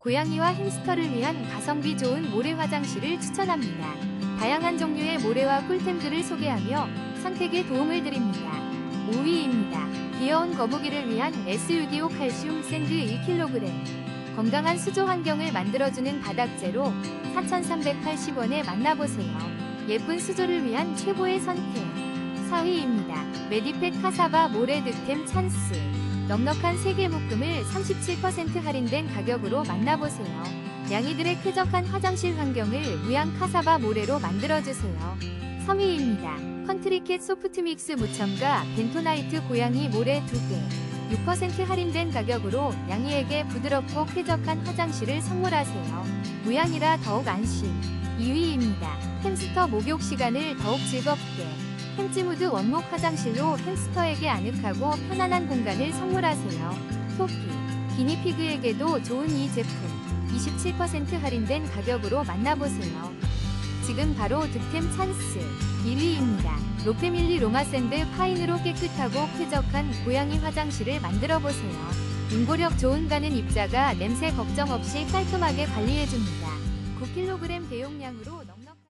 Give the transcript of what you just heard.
고양이와 햄스터를 위한 가성비 좋은 모래 화장실을 추천합니다. 다양한 종류의 모래와 꿀템들을 소개하며 선택에 도움을 드립니다. 5위입니다. 귀여운 거북이를 위한 SUDO 칼슘 샌드 1kg. 건강한 수조 환경을 만들어주는 바닥재로 4,380원에 만나보세요. 예쁜 수조를 위한 최고의 선택. 4위입니다. 메디펫 카사바 모래 득템 찬스. 넉넉한 세개 묶음을 37% 할인된 가격으로 만나보세요. 양이들의 쾌적한 화장실 환경을 무양 카사바 모래로 만들어주세요. 3위입니다. 컨트리캣 소프트믹스 무첨가 벤토나이트 고양이 모래 2개. 6% 할인된 가격으로 양이에게 부드럽고 쾌적한 화장실을 선물하세요. 무양이라 더욱 안심. 2위입니다. 햄스터 목욕 시간을 더욱 즐겁게. 햄찌무드 원목 화장실로 햄스터에게 아늑하고 편안한 공간을 선물하세요. 토끼, 기니피그에게도 좋은 이 제품 27% 할인된 가격으로 만나보세요. 지금 바로 득템 찬스 1위입니다. 로페밀리 로마 샌드 파인으로 깨끗하고 쾌적한 고양이 화장실을 만들어보세요. 응고력 좋은 가는 입자가 냄새 걱정 없이 깔끔하게 관리해줍니다. 9kg 대용량으로 넉넉